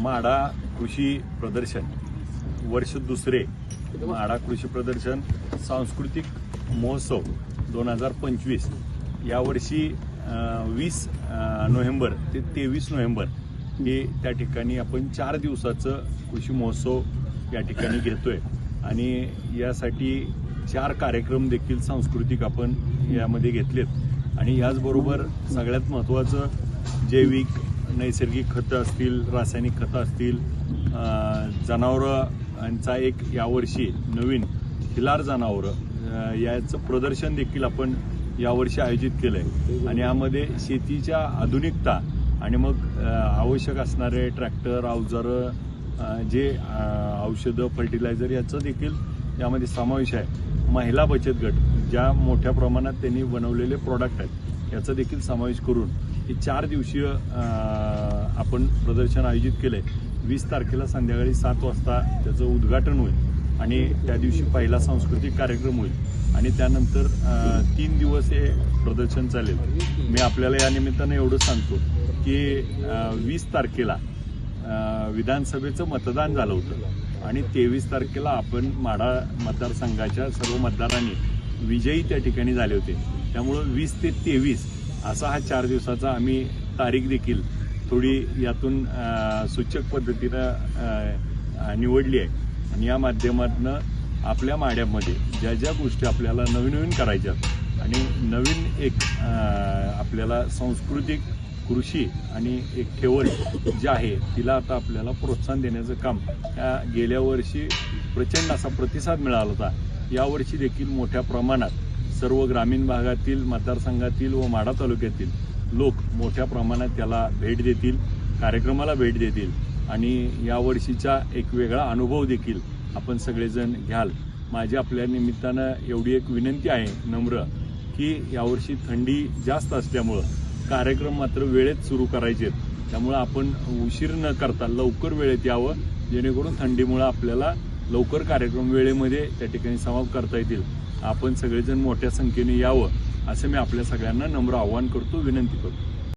माडा कृषी प्रदर्शन. वर्ष दुसरे माडा कृषी प्रदर्शन सांस्कृतिक महोत्सव दोन हजार पंचवीस. यावर्षी वीस नोव्हेंबर ते तेवीस नोव्हेंबर हे त्या ठिकाणी आपण चार दिवसाचं कृषी महोत्सव या ठिकाणी घेतोय. आणि यासाठी चार कार्यक्रम देखील सांस्कृतिक आपण यामध्ये घेतलेत. आणि याचबरोबर सगळ्यात महत्त्वाचं जैविक नैसर्गिक खतं असतील रासायनिक खतं असतील जनावरांचा एक यावर्षी नवीन खिलार जनावरं याचं प्रदर्शन देखील आपण यावर्षी आयोजित केलं आहे आणि यामध्ये शेतीच्या आधुनिकता आणि मग आवश्यक असणारे ट्रॅक्टर अवजारं जे औषधं फर्टिलायझर याचं देखील यामध्ये समावेश आहे. महिला बचत गट ज्या मोठ्या प्रमाणात त्यांनी बनवलेले प्रॉडक्ट आहेत. याचा देखील समावेश करून हे चार दिवसीय आपण प्रदर्शन आयोजित केलं. आहे वीस तारखेला संध्याकाळी सात वाजता त्याचं उद्घाटन होईल आणि त्या दिवशी पहिला सांस्कृतिक कार्यक्रम होईल. आणि त्यानंतर तीन दिवस हे प्रदर्शन चालेल. मी आपल्याला या निमित्तानं एवढं सांगतो की वीस तारखेला विधानसभेचं मतदान झालं होतं. आणि तेवीस तारखेला आपण माढा मतदारसंघाच्या सर्व मतदारांनी विजयी त्या ठिकाणी झाले होते. त्यामुळं वीस ते तेवीस असा हा चार दिवसाचा आम्ही तारीख देखील थोडी यातून सूचक पद्धतीनं निवडली आहे. आणि या माध्यमातनं आपल्या माड्यामध्ये ज्या ज्या गोष्टी आपल्याला नवीन नवीन करायच्या आणि नवीन एक आपल्याला सांस्कृतिक कृषी आणि एक ठेवण जी आहे तिला आता आपल्याला प्रोत्साहन देण्याचं काम या गेल्या वर्षी प्रचंड असा प्रतिसाद मिळाला होता. यावर्षी देखील मोठ्या प्रमाणात सर्व ग्रामीण भागातील मतदारसंघातील व माढा तालुक्यातील लोक मोठ्या प्रमाणात त्याला भेट देतील कार्यक्रमाला भेट देतील. आणि यावर्षीचा एक वेगळा अनुभव देखील आपण सगळेजण घ्याल. माझी आपल्या निमित्तानं एवढी एक विनंती आहे नम्र की यावर्षी थंडी जास्त असल्यामुळं कार्यक्रम मात्र वेळेत सुरू करायचे आहेत त्यामुळं आपण उशीर न करता लवकर वेळेत यावं जेणेकरून थंडीमुळं आपल्याला लवकर कार्यक्रम वेळेमध्ये त्या ठिकाणी समाप्त करता येतील. आपण सगळेजण मोठ्या संख्येने यावं असं मी आपल्या सगळ्यांना नम्र आवाहन करतो विनंती करतो.